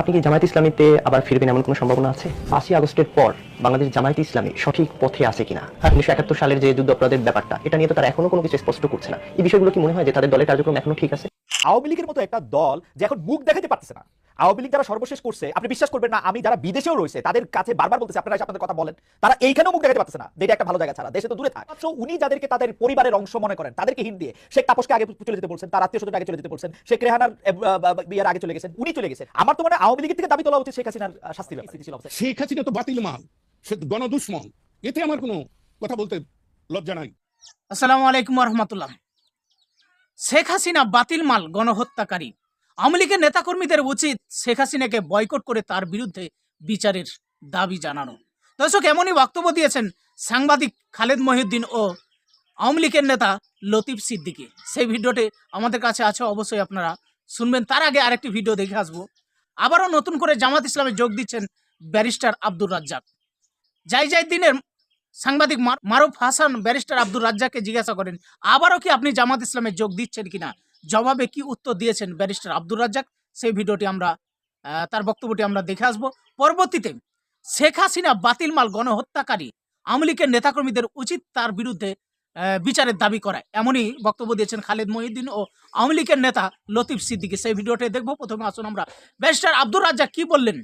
আপনি কি জামায়াত ইসলামীতে আবার ফিরবেন এমন কোনো সম্ভাবনা আছে? পাঁচই আগস্টের পর বাংলাদেশ জামায়াত ইসলামী সঠিক পথে আছে কিনা? উনিশশো একাত্তর সালের যে যুদ্ধ অপরাধের ব্যাপারটা, এটা নিয়ে তো তারা এখনও কোনো কিছু স্পষ্ট করছে না। এই বিষয়গুলো কি মনে হয় যে তাদের দলের কার্যক্রম এখনও ঠিক আছে? আওয়ামী লীগের মতো একটা দল যে এখন মুখ দেখাতে পারতেছে না। আওয়ামী লীগ যারা সর্বশেষ করছে আপনি বিশ্বাস করবেন না আমি যারা বিদেশেও রয়েছে তাদের কাছে বারবার বলতেছে আপনারা আপনাদের কথা বলেন তারা এইখানেও মুখ দেখাতে পারতেছে না যেটা একটা ভালো জায়গা ছাড়া দেশে তো দূরে থাকে। মাত্র উনি যাদেরকে তাদের পরিবারের অংশ মনে করেন তাদেরকে হিন দিয়ে শেখ তাপসকে আগে চলে যেতে বলছেন তার আত্মীয় স্বজন আগে চলে যেতে বলছেন শেখ রেহানার আহ, আগে চলে গেছেন উনি চলে গেছেন। আমার তো মানে আওয়ামী লীগের থেকে দাবি তোলা উচিত শেখ হাসিনার ব্যাপারে, শেখ হাসিনা তো বাতিল মাল সে গণদুশ্মন। এতে আমার কোনো কথা বলতে লজ্জা নাই। আসসালামু আলাইকুম রহমতুল্লাহ। শেখ হাসিনা বাতিল মাল গণহত্যাকারী। আওয়ামী লীগের নেতাকর্মীদের উচিত শেখ হাসিনাকে বয়কট করে তার বিরুদ্ধে বিচারের দাবি জানানো। দর্শক, এমনই বক্তব্য দিয়েছেন সাংবাদিক খালেদ মহিউদ্দিন ও আওয়ামী লীগের নেতা লতিফ সিদ্দিকী। সেই ভিডিওটি আমাদের কাছে আছে, অবশ্যই আপনারা শুনবেন। তার আগে আরেকটি ভিডিও দেখে আসব। আবারও নতুন করে জামাত ইসলামে যোগ দিচ্ছেন ব্যারিস্টার আব্দুর রাজ্জাক। যাই যাই দিনের সাংবাদিক মার- মারুফ হাসান ব্যারিস্টার আব্দুর রাজ্জাককে জিজ্ঞাসা করেন, আবারও কি আপনি জামাত ইসলামে যোগ দিচ্ছেন কিনা? জবাবে কি উত্তর দিয়েছেন ব্যারিস্টার আব্দুর রাজ্জাক? সেই ভিডিওটি আমরা তার বক্তব্যটি আমরা দেখে আসব। পরবর্তীতে, শেখ হাসিনা বাতিল মাল গণহত্যাকারী আওয়ামী লীগের নেতাকর্মীদের উচিত তার বিরুদ্ধে বিচারের দাবি করা। এমনই বক্তব্য দিয়েছেন খালেদ মহিউদ্দিন ও আওয়ামী লীগের নেতা লতিফ সিদ্দিকী। সেই ভিডিওটি দেখব। প্রথমে আসুন আমরা। ব্যারিস্টার আব্দুর রাজ্জাক কি বললেন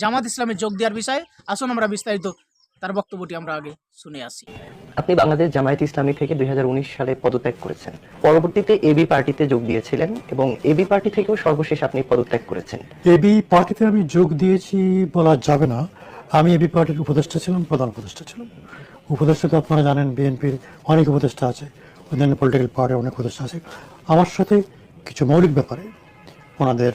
জামাত ইসলামে যোগ দেওয়ার বিষয়ে? আসুন আমরা বিস্তারিত তার বক্তব্যটি আমরা আগে শুনে আসি। আপনি বাংলাদেশ জামায়াত ইসলামী থেকে দুই হাজার উনিশ সালে পদত্যাগ করেছেন। পরবর্তীতে এবি পার্টিতে যোগ দিয়েছিলেন এবং এবি পার্টি থেকেও সর্বশেষ আপনি পদত্যাগ করেছেন। এবি পার্টিতে আমি যোগ দিয়েছি বলা যাবে না। আমি এবি পার্টির উপদেষ্টা ছিলাম প্রধান উপদেষ্টা ছিলাম। উপদেষ্টা তো আপনারা জানেন বিএনপির অনেক উপদেষ্টা আছে অন্যান্য পলিটিক্যাল পার্টির অনেক উপদেষ্টা আছে। আমার সাথে কিছু মৌলিক ব্যাপারে ওনাদের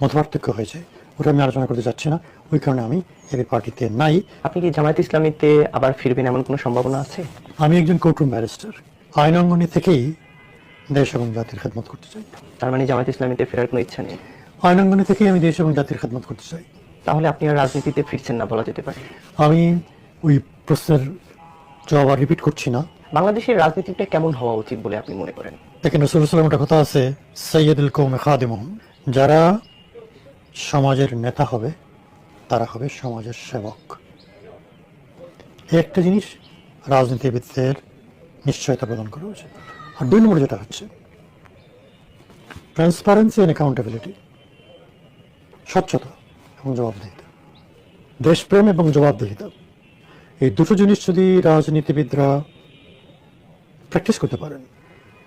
মতপার্থক্য হয়েছে। ওটা আমি আলোচনা করতে যাচ্ছি না। ওই কারণে আমি এবি পার্টিতে নাই। আপনি কি জামায়াত ইসলামীতে আবার ফিরবেন এমন কোনো সম্ভাবনা আছে? আমি একজন কোর্টরুম ব্যারিস্টার। আইন অঙ্গনে থেকেই দেশ এবং জাতির খেদমত করতে চাই। তার মানে জামায়াত ইসলামীতে ফেরার কোনো ইচ্ছা নেই? আইন অঙ্গনে থেকেই আমি দেশ এবং জাতির খেদমত করতে চাই। তাহলে আপনি আর রাজনীতিতে ফিরছেন না বলা যেতে পারে। আমি ওই প্রশ্নের জবাব আর রিপিট করছি না। বাংলাদেশের রাজনীতিটা কেমন হওয়া উচিত বলে আপনি মনে করেন? দেখেন রসুল সাল্লাম একটা কথা আছে সৈয়দুল কৌমে খাদিমহম যারা সমাজের নেতা হবে, তারা হবে সমাজের সেবক। একটা জিনিস রাজনীতিবিদদের নিশ্চয়তা প্রদান করা উচিত। আর দুই নম্বর যেটা হচ্ছে ট্রান্সপারেন্সি অ্যান্ড অ্যাকাউন্টেবিলিটি স্বচ্ছতা এবং জবাবদিহিতা, দেশপ্রেম এবং জবাবদিহিতা, এই দুটো জিনিস যদি রাজনীতিবিদরা প্র্যাকটিস করতে পারেন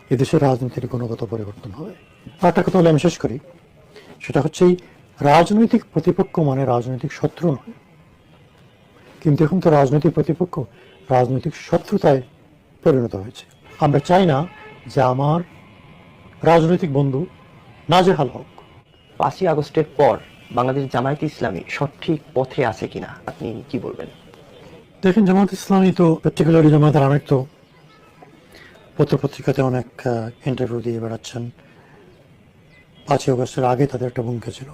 এদেশের রাজনীতির গুণগত পরিবর্তন হবে। আর একটা কথা হলে আমি শেষ করি, সেটা হচ্ছে রাজনৈতিক প্রতিপক্ষ মানে রাজনৈতিক শত্রু নয়। কিন্তু এখন তো রাজনৈতিক প্রতিপক্ষ রাজনৈতিক শত্রুতায় পরিণত হয়েছে। আমরা চাই না যে আমার রাজনৈতিক বন্ধু নাজেহাল হোক। পাঁচই আগস্টের পর বাংলাদেশ জামায়াত ইসলামী সঠিক পথে আছে কিনা আপনি কি বলবেন? দেখেন জামাত ইসলামী তো পার্টিকুলারলি জামাতের অনেক তো পত্রপত্রিকাতে অনেক ইন্টারভিউ দিয়ে বেড়াচ্ছেন। পাঁচই আগস্টের আগে তাদের একটা ভূমিকা ছিল।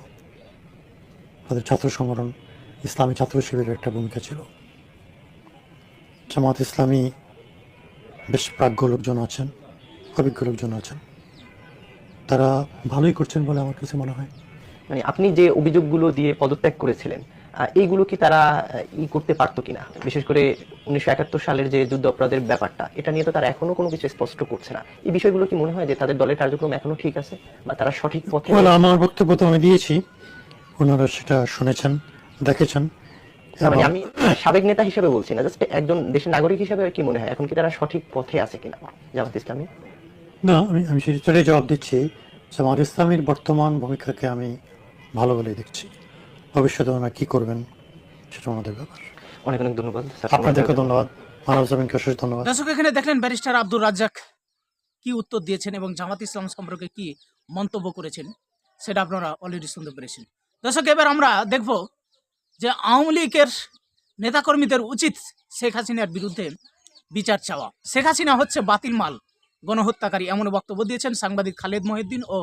তাদের ছাত্র সংগঠন ইসলামী ছাত্র শিবিরের একটা ভূমিকা ছিল। জামাত ইসলামী বেশ প্রাজ্ঞ লোকজন আছেন অভিজ্ঞ লোকজন আছেন। তারা ভালোই করছেন বলে আমার কাছে মনে হয়। মানে আপনি যে অভিযোগগুলো দিয়ে পদত্যাগ করেছিলেন এইগুলো কি তারা ই করতে পারতো কিনা? বিশেষ করে উনিশশো একাত্তর সালের যে যুদ্ধ অপরাধের ব্যাপারটা এটা নিয়ে তো তারা এখনও কোনো কিছু স্পষ্ট করছে না। এই বিষয়গুলো কি মনে হয় যে তাদের দলের কার্যক্রম এখনও ঠিক আছে বা তারা সঠিক পথে আমার বক্তব্য তো আমি দিয়েছি। ওনারা সেটা শুনেছেন দেখেছেন মানে আমি সাবেক নেতা হিসেবে বলছি না জাস্ট একজন দেশের নাগরিক হিসেবে কি মনে হয়? এখন কি তারা সঠিক পথে আছে কিনা? জামাত ইসলামী? না আমি আমি সেটাই জবাব দিচ্ছি জামাত ইসলামের বর্তমান ভূমিকাকে আমি ভালো বলেই দেখছি। ভবিষ্যতে ওনারা কি করবেন সেটা ওনাদের ব্যাপার। অনেক অনেক ধন্যবাদ আপনাদেরকে ধন্যবাদ। মানব জামিনকে অশেষ ধন্যবাদ। দর্শক এখানে দেখলেন ব্যারিস্টার আব্দুর রাজ্জাক কি উত্তর দিয়েছেন এবং জামাত ইসলাম সম্পর্কে কি মন্তব্য করেছেন সেটা আপনারা অলরেডি শুনতে পেরেছেন। দর্শক, এবার আমরা দেখব যে আওয়ামী লীগের নেতাকর্মীদের উচিত শেখ হাসিনার বিরুদ্ধে বিচার চাওয়া। শেখ হাসিনা হচ্ছে বাতিল মাল, গণহত্যাকারী এমন বক্তব্য দিয়েছেন সাংবাদিক খালেদ মহিউদ্দিন ও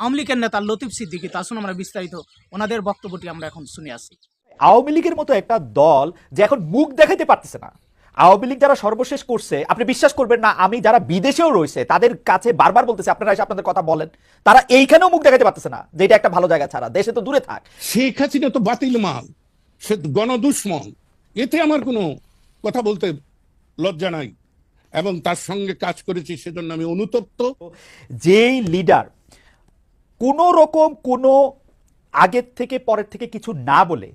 আওয়ামী লীগের নেতা লতিফ সিদ্দিকী। তা শুনে আমরা বিস্তারিত ওনাদের বক্তব্যটি আমরা এখন শুনে আসি। আওয়ামী লীগের মতো একটা দল যে এখন মুখ দেখাতে পারতেছে না। আওয়ামী লীগ যারা সর্বশেষ করছে আপনি বিশ্বাস করবেন না আমি যারা বিদেশেও রয়েছে তাদের কাছে বারবার বলতেছে আপনারা এসে আপনাদের কথা বলেন। তারা এইখানেও মুখ দেখাতে পারতেছে না যে এটা একটা ভালো জায়গা ছাড়া দেশে তো দূরে থাক। শেখ হাসিনা তো বাতিল মাল সে গণদুশ্মন। এতে আমার কোনো কথা বলতে লজ্জা নাই এবং তার সঙ্গে কাজ করেছি সেজন্য আমি অনুতপ্ত। যেই লিডার কোন রকম কোনো আগের থেকে পরের থেকে কিছু না বলে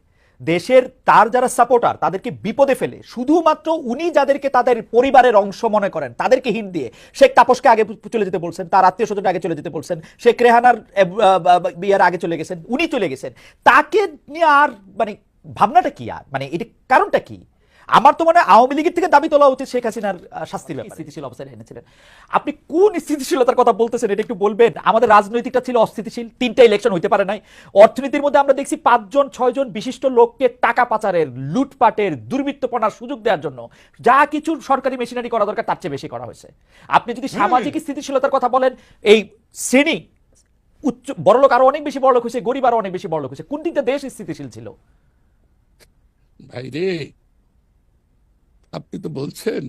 দেশের তার যারা সাপোর্টার তাদেরকে বিপদে ফেলে। শুধুমাত্র উনি যাদেরকে তাদের পরিবারের অংশ মনে করেন, তাদেরকে হিন দিয়ে। শেখ তাপসকে আগে চলে যেতে বলছেন, তার আত্মীয় স্বজন আগে চলে যেতে বলছেন, শেখ রেহানার বিয়ার আগে চলে গেছেন, উনি চলে গেছেন। তাকে নিয়ে আর মানে ভাবনাটা কি আর? মানে এটা কারণটা কি? আমার তো মানে আওয়ামী লীগের থেকে দাবি তোলা উচিত শেখ হাসিনার শাস্তির ব্যাপারে। স্থিতিশীল অবস্থায় এনেছিলেন। আপনি কোন স্থিতিশীলতার কথা বলতেছেন এটা একটু বলবেন? আমাদের রাজনৈতিকটা ছিল অস্থিতিশীল তিনটা ইলেকশন হইতে পারে নাই। অর্থনীতির মধ্যে আমরা দেখছি পাঁচজন ছয়জন বিশিষ্ট লোককে টাকা পাচারের লুটপাটের দুর্বৃত্তপনার সুযোগ দেওয়ার জন্য যা কিছু সরকারি মেশিনারি করা দরকার তার চেয়ে বেশি করা হয়েছে। আপনি যদি সামাজিক স্থিতিশীলতার কথা বলেন এই শ্রেণি উচ্চ বড়লোক আরও অনেক বেশি বড়লোক হয়েছে গরিব আরও অনেক বেশি বড়লোক হয়েছে। কোন দিকটা দেশ স্থিতিশীল ছিল? ভাই রে আপনি তো বলছেন।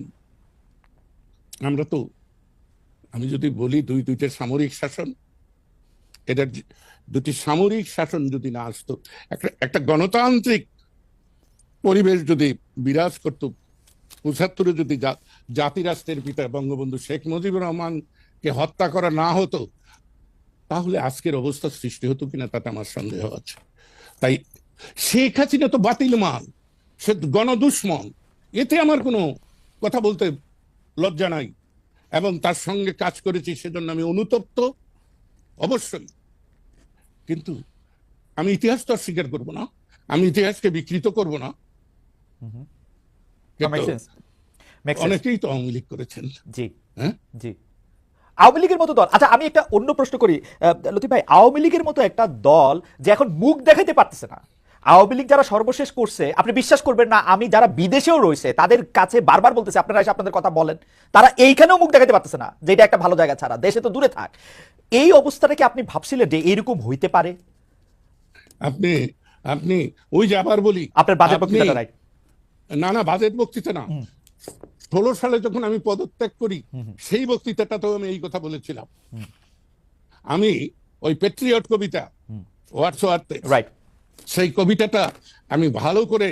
আমরা তো, আমি যদি বলি দুই দুইটা সামরিক শাসন এটার দুটি সামরিক শাসন যদি না আসতো, একটা একটা গণতান্ত্রিক পরিবেশ যদি বিরাজ করত, পঁচাত্তরে যদি জাতিরাষ্ট্রের পিতা বঙ্গবন্ধু শেখ মুজিবুর রহমানকে হত্যা করা না হতো, তাহলে আজকের অবস্থা সৃষ্টি হতো কিনা তাতে আমার সন্দেহ আছে। তাই শেখ হাসিনা তো বাতিল মাল, সে গণদুশ্মন। এতে আমার কোনো কথা বলতে লজ্জা নাই। এবং তার সঙ্গে কাজ করেছি সেজন্য আমি অনুতপ্ত অবশ্যই। কিন্তু আমি ইতিহাস তো আর স্বীকার করব না। আমি ইতিহাসকে বিকৃত করব না. অনেকেই তো আওয়ামী লীগ করেছেন। জি। হ্যাঁ? জি। আওয়ামী লীগের মতো দল আচ্ছা আমি একটা অন্য প্রশ্ন করি। লতিফ ভাই আওয়ামী লীগের মতো একটা দল যে এখন মুখ দেখাইতে পারতেছে না। আওয়ামী লীগ যারা সর্বশেষ করছে আপনি বিশ্বাস করবেন না আমি যারা বিদেশেও রয়েছে তাদের কাছে বারবার বলতেছে আপনারা এসে আপনাদের কথা বলেন তারা এইখানেও মুখ দেখাতে পারতেছে না যে এটা একটা ভালো জায়গা ছাড়া দেশে তো দূরে থাক। এই অবস্থাটাকে আপনি ভাবছিলেন যে এরকম হইতে পারে? আপনি আপনি ওই যে আবার বলি আপনার বাজেট রাইট। না না বাজেট বক্তৃতা না। ষোলো সালে যখন আমি পদত্যাগ করি সেই বক্তৃতাটা তো আমি এই কথা বলেছিলাম। আমি ওই পেট্রিয়ট কবিতা ওয়ার্থে রাইট সেই কবিতাটা আমি ভালো করে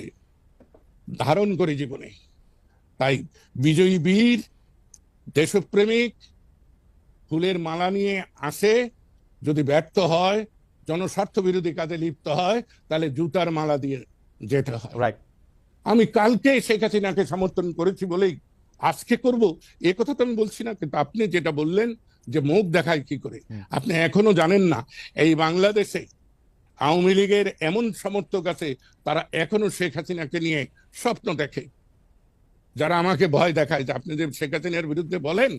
ধারণ করি জীবনে। তাই বিজয়ী বীর দেশপ্রেমিক ফুলের মালা নিয়ে আসে যদি ব্যর্থ হয় জনস্বার্থ বিরোধী কাজে লিপ্ত হয় তাহলে জুতার মালা দিয়ে যেতে হয়। রাইট আমি কালকে শেখ হাসিনাকে সমর্থন করেছি বলেই আজকে করব এ কথা তো আমি বলছি না কিন্তু আপনি যেটা বললেন যে মুখ দেখায় কি করে? আপনি এখনও জানেন না এই বাংলাদেশে আওয়ামী লীগের এমন সমর্থক আছে তারা এখনও শেখ হাসিনাকে নিয়ে স্বপ্ন দেখে। যারা আমাকে ভয় দেখায় যে আপনি যে শেখ হাসিনার বিরুদ্ধে বলেন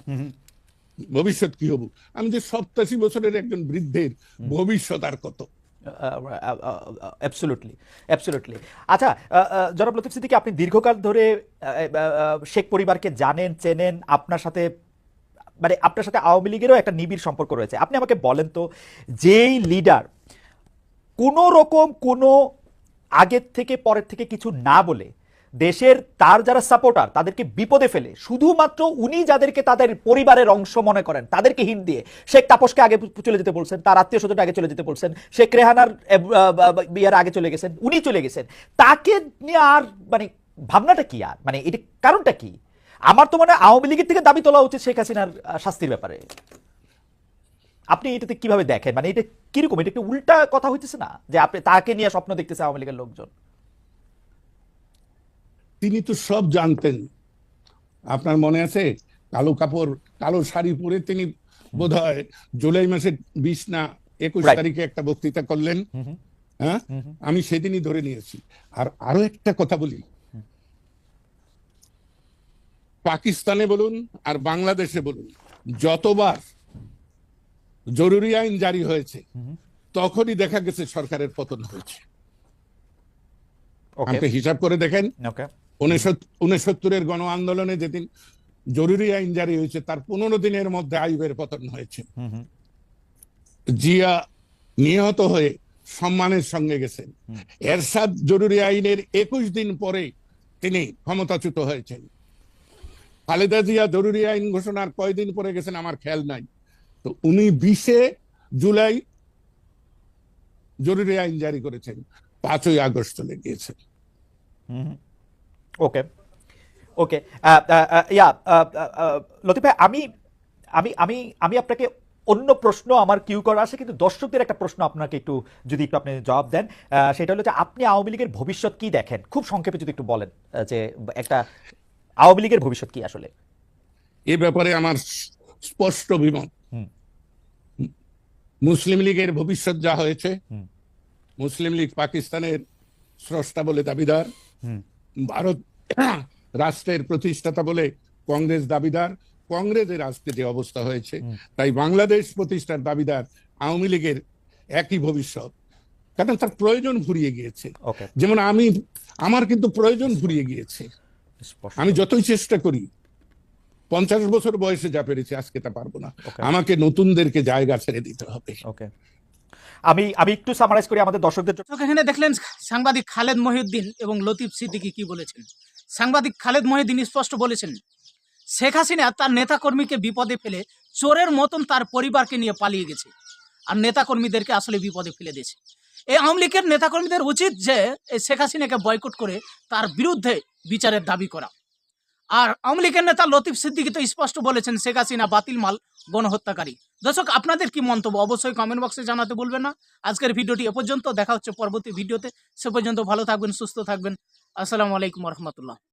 ভবিষ্যৎ কি হব? আমি যে সপ্তাশি বছরের একজন বৃদ্ধের ভবিষ্যৎ আর কত? অ্যাবসলুটলি অ্যাবসলুটলি আচ্ছা জনাব লতিফ সিদ্দিকী আপনি দীর্ঘকাল ধরে শেখ পরিবারকে জানেন চেনেন আপনার সাথে মানে আপনার সাথে আওয়ামী লীগেরও একটা নিবিড় সম্পর্ক রয়েছে। আপনি আমাকে বলেন তো যেই লিডার কোনো রকম কোনো আগের থেকে পরের থেকে কিছু না বলে দেশের তার যারা সাপোর্টার তাদেরকে বিপদে ফেলে, শুধুমাত্র উনি যাদেরকে তাদের পরিবারের অংশ মনে করেন, তাদেরকে হিন দিয়ে। শেখ তাপসকে আগে চলে যেতে বলছেন, তার আত্মীয় স্বজন আগে চলে যেতে বলছেন, শেখ রেহানার বিয়ার আগে চলে গেছেন, উনি চলে গেছেন। তাকে নিয়ে আর মানে ভাবনাটা কি আর? মানে এটা কারণটা কি? আমার তো মানে আওয়ামী লীগের থেকে দাবি তোলা উচিত শেখ হাসিনার শাস্তির ব্যাপারে। আপনি এটাতে কীভাবে দেখেন? মানে এটা কীরকম? এটা একটু উল্টা কথা হইতেছে না? যে আপনি তাকে নিয়ে স্বপ্ন দেখতেছে আওয়ামী লীগের লোকজন। তিনি তো সব জানতেন। আপনার মনে আছে? কালো কাপড় কালো শাড়ি পরে তিনি বোধহয় জুলাই মাসের বিশ না একুশ তারিখে একটা বক্তৃতা করলেন। হ্যাঁ? আমি সেদিনই ধরে নিয়েছি। আর আরও একটা কথা বলি। পাকিস্তানে বলুন আর বাংলাদেশে বলুন যতবার জরুরি আইন জারি হয়েছে। তখনই দেখা গেছে সরকারের পতন হয়েছে। আপনি হিসাব করে দেখেন। উনসত্তরের গণ আন্দোলনে যেদিন জরুরি আইন জারি হয়েছে তার পনেরো দিনের মধ্যে আইবের পতন হয়েছে। জিয়া নিহত হয়ে সম্মানের সঙ্গে গেছেন। এরশাদ জরুরি আইনের একুশ দিন পরে তিনি ক্ষমতাচ্যুত হয়েছেন। খালেদা জিয়া জরুরি আইন ঘোষণার কয়দিন পরে গেছেন আমার খেয়াল নাই। তো উনি বিশে জুলাই জরুরি আইন জারি করেছেন পাঁচই আগস্ট চলে গিয়েছেন ওকে ওকে। ইয়া লতিফ ভাই আমি আমি আমি আমি আপনাকে অন্য প্রশ্ন আমার কিউ করা আছে কিন্তু দর্শকদের একটা প্রশ্ন আপনাকে একটু যদি একটু আপনি জবাব দেন আহ, সেটা হলো যে আপনি আওয়ামী লীগের ভবিষ্যৎ কি দেখেন? খুব সংক্ষেপে যদি একটু বলেন যে একটা আওয়ামী লীগের ভবিষ্যৎ কি আসলে? এ ব্যাপারে আমার স্পষ্ট বিমত হুম। মুসলিম লীগের ভবিষ্যৎ যা হয়েছে মুসলিম লীগ পাকিস্তানের স্রষ্টা বলে দাবিদার ভারত রাষ্ট্রের প্রতিষ্ঠাতা বলে কংগ্রেস দাবিদার কংগ্রেসের আজকে যে অবস্থা হয়েছে তাই বাংলাদেশ প্রতিষ্ঠার দাবিদার আওয়ামী লীগের একই ভবিষ্যৎ। কারণ তার প্রয়োজন ফুরিয়ে গিয়েছে। যেমন আমি আমার কিন্তু প্রয়োজন ফুরিয়ে গিয়েছে। আমি যতই চেষ্টা করি পঞ্চাশ বছর বয়সে যা পেরেছি আজকে তা পারব না। আমাকে নতুনদেরকে জায়গা ছেড়ে দিতে হবে। ওকে আমি আমি একটু সামারাইজ করি আমাদের দর্শকদের জন্য। এখানে দেখলেন সাংবাদিক খালেদ মহিউদ্দিন এবং লতিফ সিদ্দিকী কি বলেছেন? সাংবাদিক খালেদ মহিউদ্দিন স্পষ্ট বলেছেন শেখ হাসিনা তার নেতাকর্মীকে বিপদে ফেলে চোরের মতন তার পরিবারকে নিয়ে পালিয়ে গেছে আর নেতাকর্মীদেরকে আসলে বিপদে ফেলে দিয়েছে। এই আওয়ামী লীগের নেতাকর্মীদের উচিত যে এই শেখ হাসিনাকে বয়কট করে তার বিরুদ্ধে বিচারের দাবি করা। আর আওয়ামী লীগের নেতা লতিফ সিদ্দিকি তো স্পষ্ট বলেছেন, শেখ হাসিনা বাতিল মাল গণহত্যাকারী। দর্শক, আপনাদের কি মন্তব্য অবশ্যই কমেন্ট বক্সে জানাতে বলবেন না। আজকের ভিডিওটি এ পর্যন্ত, দেখা হচ্ছে পরবর্তী ভিডিওতে। সে পর্যন্ত ভালো থাকবেন, সুস্থ থাকবেন। আসসালামু আলাইকুম রহমতুল্লাহ।